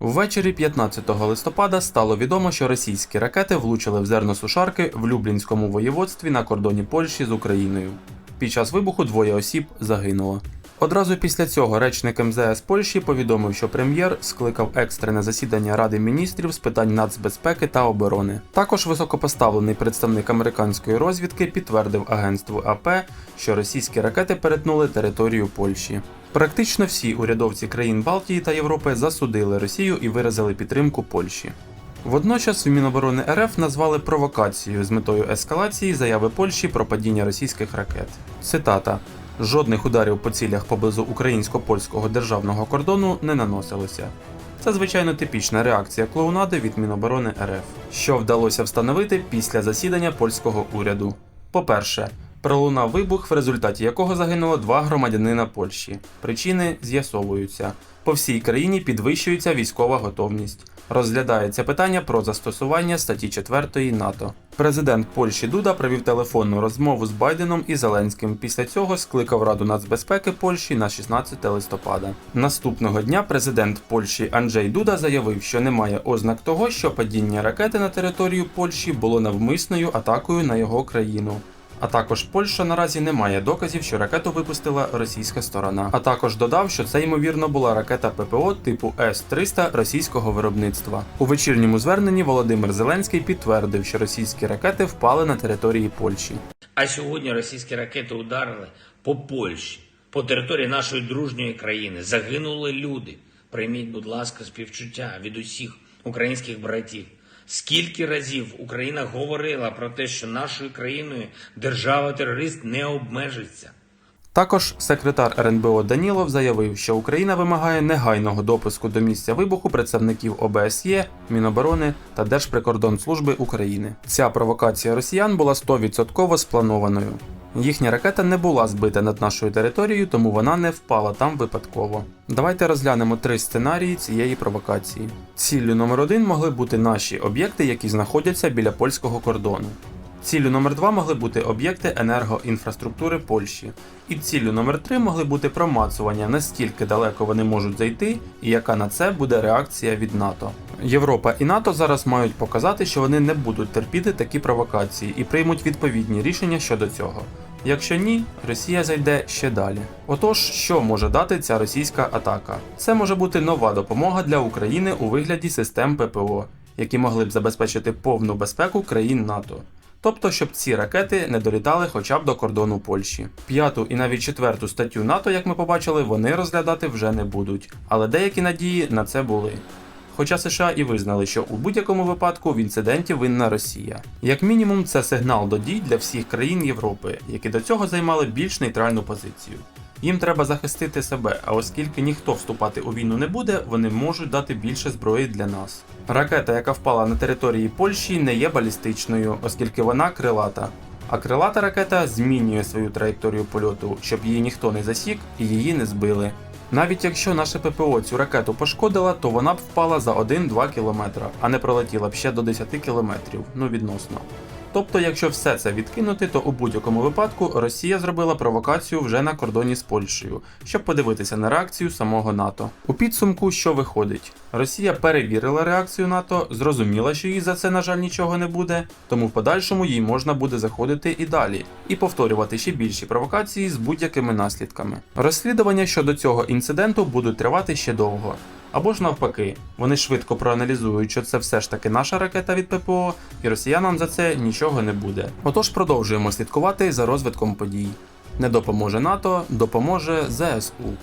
Ввечері 15 листопада стало відомо, що російські ракети влучили в зерно сушарки в Люблінському воєводстві на кордоні Польщі з Україною. Під час вибуху двоє осіб загинуло. Одразу після цього речник МЗС Польщі повідомив, що прем'єр скликав екстрене засідання Ради міністрів з питань нацбезпеки та оборони. Також високопоставлений представник американської розвідки підтвердив агентству АП, що російські ракети перетнули територію Польщі. Практично всі урядовці країн Балтії та Європи засудили Росію і виразили підтримку Польщі. Водночас в Міноборони РФ назвали провокацією з метою ескалації заяви Польщі про падіння російських ракет. Цитата: жодних ударів по цілях поблизу українсько-польського державного кордону не наносилося. Це звичайно типічна реакція клоунади від Міноборони РФ, що вдалося встановити після засідання польського уряду. По-перше, пролунав вибух, в результаті якого загинуло два громадянина Польщі. Причини з'ясовуються. По всій країні підвищується військова готовність. Розглядається питання про застосування статті 4 НАТО. Президент Польщі Дуда провів телефонну розмову з Байденом і Зеленським. Після цього скликав Раду нацбезпеки Польщі на 16 листопада. Наступного дня президент Польщі Анджей Дуда заявив, що немає ознак того, що падіння ракети на територію Польщі було навмисною атакою на його країну. А також Польща наразі не має доказів, що ракету випустила російська сторона. А також додав, що це ймовірно була ракета ППО типу С-300 російського виробництва. У вечірньому зверненні Володимир Зеленський підтвердив, що російські ракети впали на території Польщі. А сьогодні російські ракети ударили по Польщі, по території нашої дружньої країни. Загинули люди. Прийміть, будь ласка, співчуття від усіх українських братів. Скільки разів Україна говорила про те, що нашою країною держава-терорист не обмежиться. Також секретар РНБО Данілов заявив, що Україна вимагає негайного допуску до місця вибуху представників ОБСЄ, Міноборони та Держприкордонслужби України. Ця провокація росіян була 100% спланованою. Їхня ракета не була збита над нашою територією, тому вона не впала там випадково. Давайте розглянемо три сценарії цієї провокації. Ціллю номер один могли бути наші об'єкти, які знаходяться біля польського кордону. Ціллю номер 2 могли бути об'єкти енергоінфраструктури Польщі. І ціллю номер 3 могли бути промацування, наскільки далеко вони можуть зайти, і яка на це буде реакція від НАТО. Європа і НАТО зараз мають показати, що вони не будуть терпіти такі провокації і приймуть відповідні рішення щодо цього. Якщо ні, Росія зайде ще далі. Отож, що може дати ця російська атака? Це може бути нова допомога для України у вигляді систем ППО, які могли б забезпечити повну безпеку країн НАТО. Тобто, щоб ці ракети не долітали хоча б до кордону Польщі. П'яту і навіть четверту статтю НАТО, як ми побачили, вони розглядати вже не будуть, але деякі надії на це були. Хоча США і визнали, що у будь-якому випадку в інциденті винна Росія. Як мінімум, це сигнал до дій для всіх країн Європи, які до цього займали більш нейтральну позицію. Їм треба захистити себе, а оскільки ніхто вступати у війну не буде, вони можуть дати більше зброї для нас. Ракета, яка впала на території Польщі, не є балістичною, оскільки вона крилата. А крилата ракета змінює свою траєкторію польоту, щоб її ніхто не засік і її не збили. Навіть якщо наше ППО цю ракету пошкодила, то вона б впала за 1-2 км, а не пролетіла б ще до 10 км, ну відносно. Тобто, якщо все це відкинути, то у будь-якому випадку Росія зробила провокацію вже на кордоні з Польщею, щоб подивитися на реакцію самого НАТО. У підсумку, що виходить, Росія перевірила реакцію НАТО, зрозуміла, що їй за це, на жаль, нічого не буде, тому в подальшому їй можна буде заходити і далі, і повторювати ще більші провокації з будь-якими наслідками. Розслідування щодо цього інциденту будуть тривати ще довго. Або ж навпаки, вони швидко проаналізують, що це все ж таки наша ракета від ППО, і росіянам за це нічого не буде. Отож продовжуємо слідкувати за розвитком подій. Не допоможе НАТО, допоможе ЗСУ.